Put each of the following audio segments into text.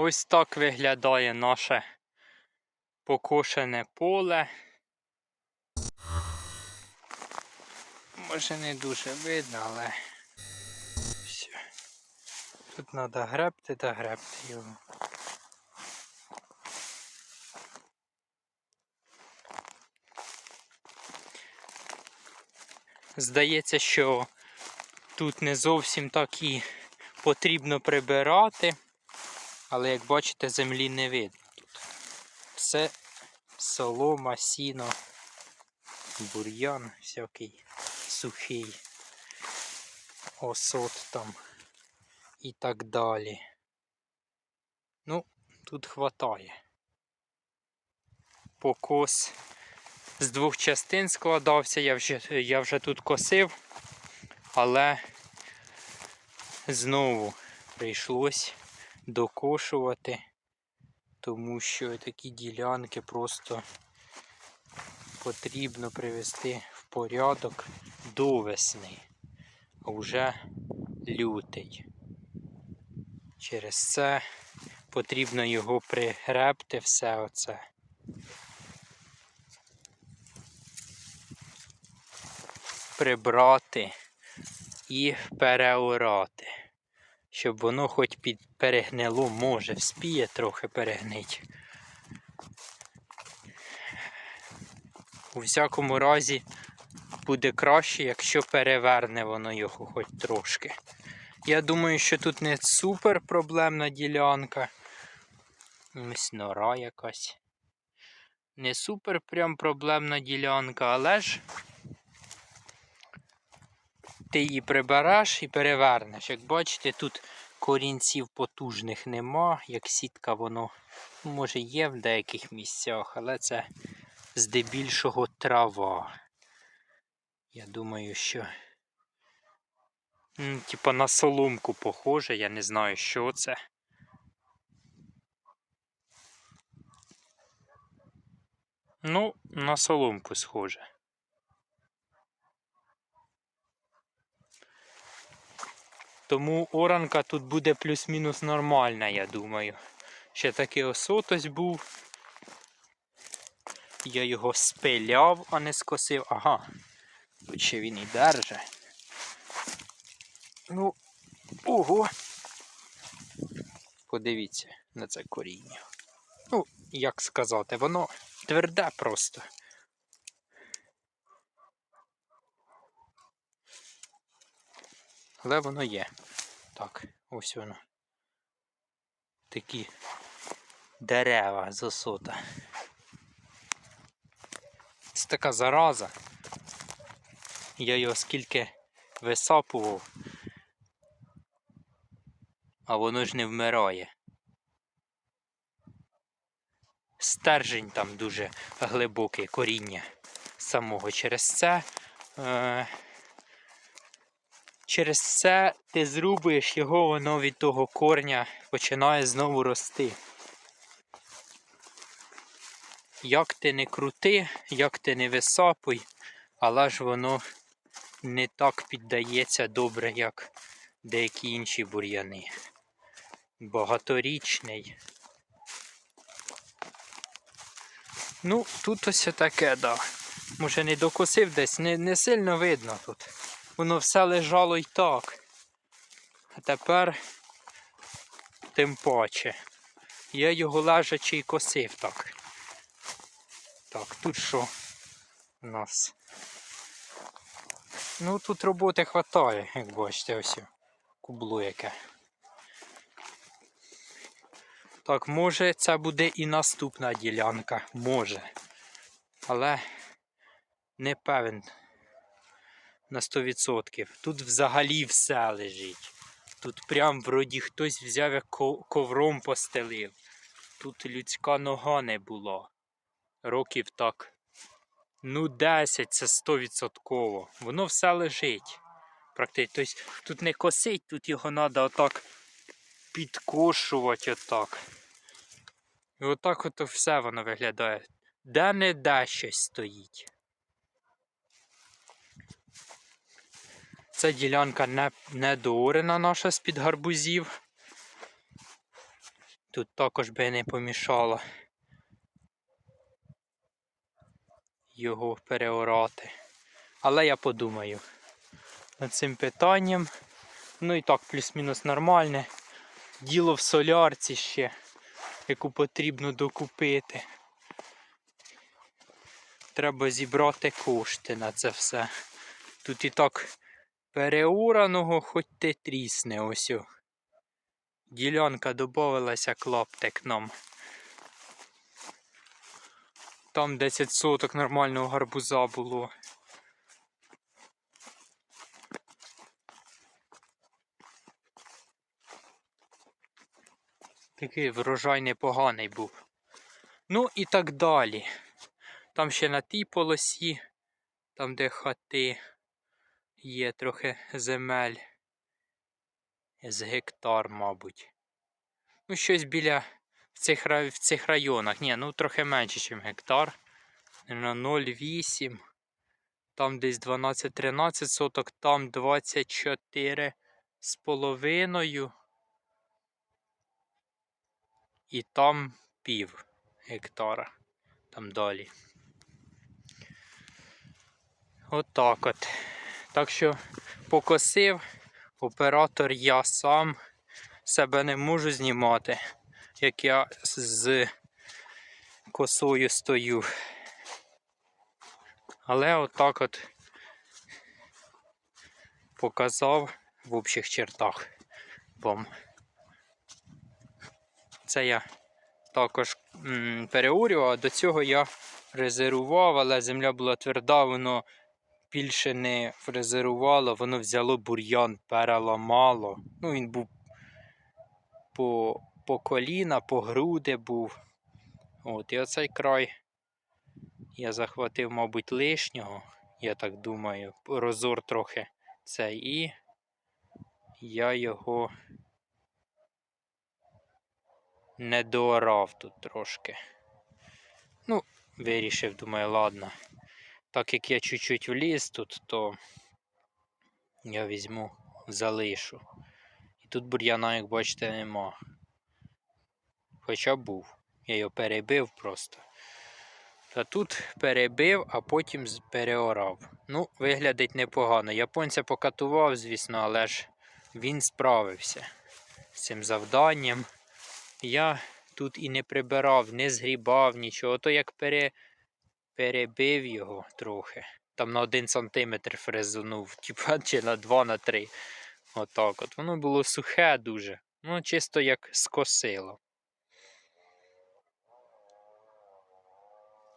Ось так виглядає наше покошене поле. Може не дуже видно, але все. Тут треба гребти та гребти його. Здається, що тут не зовсім так і потрібно прибирати, але як бачите, землі не видно тут. Все солома, сіно, бур'ян всякий сухий, осот там і так далі. Ну, тут хватає. Покос з двох частин складався, я вже, я вже тут косив, але знову прийшлось докошувати, тому що такі ділянки просто потрібно привести в порядок до весни, а вже лютий. Через це потрібно його пригребти все оце. Прибрати і переорати, щоб воно хоч під перегнило, може, вспіє трохи перегнить. У всякому разі буде краще, якщо переверне воно його хоч трошки. Я думаю, що тут не супер проблемна ділянка. Ось нора якась. Не супер прям проблемна ділянка, але ж ти її прибереш і перевернеш. Як бачите, тут корінців потужних нема, як сітка воно може є в деяких місцях, але це здебільшого трава. Я думаю, що типа на соломку похоже, я не знаю, що це. Ну, на соломку схоже. Тому оранка тут буде плюс-мінус нормальна, я думаю. Ще такий осотось був. Я його спиляв, а не скосив. Ага. Тут ще він і держа. Ну, ого. Подивіться на це коріння. Ну, як сказати, воно тверде просто. Але воно є. Так, ось воно. Такі дерева з осота. Це така зараза. Я його скільки висапував, а воно ж не вмирає. Стержень там дуже глибоке коріння самого через це. Е, через це ти зрубуєш його, воно від того корня починає знову рости. Як ти не крути, як ти не висапуй, але ж воно не так піддається добре, як деякі інші бур'яни. Багаторічний. Ну, тут ось таке, да. Може не докосив десь, не, не сильно видно тут. Воно все лежало й так. А тепер тим паче. Я його лежачи й косив так. Так, тут що у нас? Ну тут роботи хватає, як бачите, ось кубло яке. Так, може це буде і наступна ділянка, може. Але не певен на 100%. Тут взагалі все лежить. Тут прям вроді хтось взяв як ковром постелив. Тут людська нога не була. Років так. Ну, 10 це 100%. Воно все лежить. Практично. Тобто, тут не косить, тут його треба отак підкошувати отак. І отак от все воно виглядає. Де не де щось стоїть. Ця ділянка не, не доорена наша з-під гарбузів. Тут також би не помішало його переорати. Але я подумаю над цим питанням. Ну і так, плюс-мінус нормальне. Діло в солярці ще, яку потрібно докупити. Треба зібрати кошти на це все. Тут і так переураного, хоч ти трісне ось. о. Ділянка додавалася клаптик нам. Там 10 соток нормального гарбуза було. Такий врожай непоганий був. Ну і так далі. Там ще на тій полосі, там де хати, є трохи земель. З гектар, мабуть. Ну, щось біля в цих, в цих районах. Ні, ну трохи менше, ніж гектар. На 0,8. Там десь 12-13 соток, там 24 з половиною. І там пів гектара. Там далі. Отак от. Так що покосив. Оператор я сам себе не можу знімати, як я з косою стою. Але отак от показав в общих чертах вам. Це я також переурював, а до цього я резервував, але земля була тверда, воно більше не фрезерувало, воно взяло бур'ян, переламало. Ну, він був по, по коліна, по груди був. От, і оцей край я захватив, мабуть, лишнього, я так думаю, розор трохи цей, і я його не доорав тут трошки. Ну, вирішив, думаю, ладно. Так як я чуть-чуть вліз тут, то я візьму, залишу. І тут бур'яна, як бачите, нема. Хоча був. Я його перебив просто. Та тут перебив, а потім переорав. Ну, виглядить непогано. Японця покатував, звісно, але ж він справився з цим завданням. Я тут і не прибирав, не згрібав нічого. То як пере, перебив його трохи. Там на один сантиметр фрезунув, типа, чи на два, на три. Отак от. Воно було сухе дуже. Ну, чисто як скосило.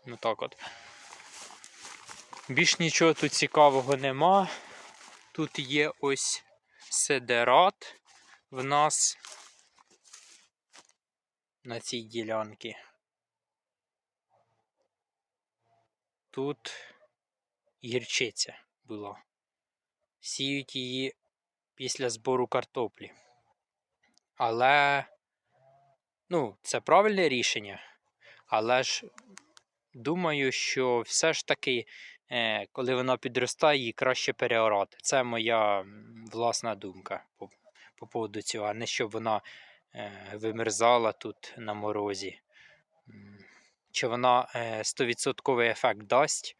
Ну так от. Більш нічого тут цікавого нема. Тут є ось седерат в нас на цій ділянці. Тут гірчиця була. Сіють її після збору картоплі. Але, ну, це правильне рішення. Але ж думаю, що все ж таки, е, коли вона підростає, її краще переорати. Це моя власна думка по, по поводу цього, а не щоб вона е, вимерзала тут на морозі. Чи вона е, 100% ефект дасть,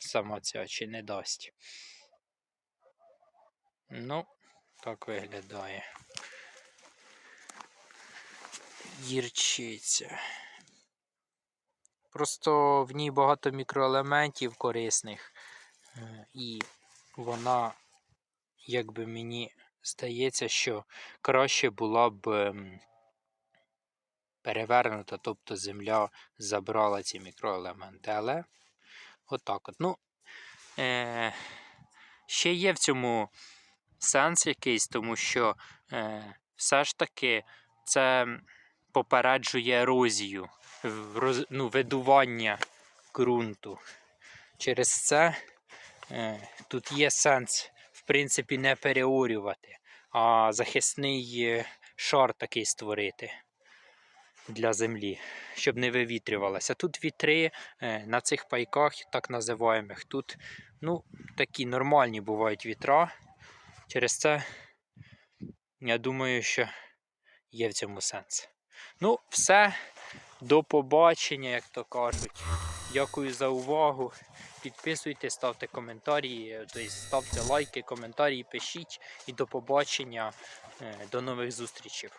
сама ця, чи не дасть. Ну, так виглядає. Гірчиця. Просто в ній багато мікроелементів корисних, е, і вона, якби мені здається, що краще була б ем, перевернута, тобто земля забрала ці мікроелементи. Але отак от. Ну, е, ще є в цьому сенс якийсь, тому що е, все ж таки це попереджує ерозію, роз- ну, видування ґрунту. Через це е, тут є сенс, в принципі, не переорювати, а захисний е, шар такий створити для землі, щоб не вивітрювалося. Тут вітри е, на цих пайках, так називаємих, тут ну, такі нормальні бувають вітра. Через це я думаю, що є в цьому сенс. Ну, все. До побачення, як то кажуть. Дякую за увагу. Підписуйтесь, ставте коментарі, тобто ставте лайки, коментарі, пишіть. І до побачення. Е, До нових зустрічей.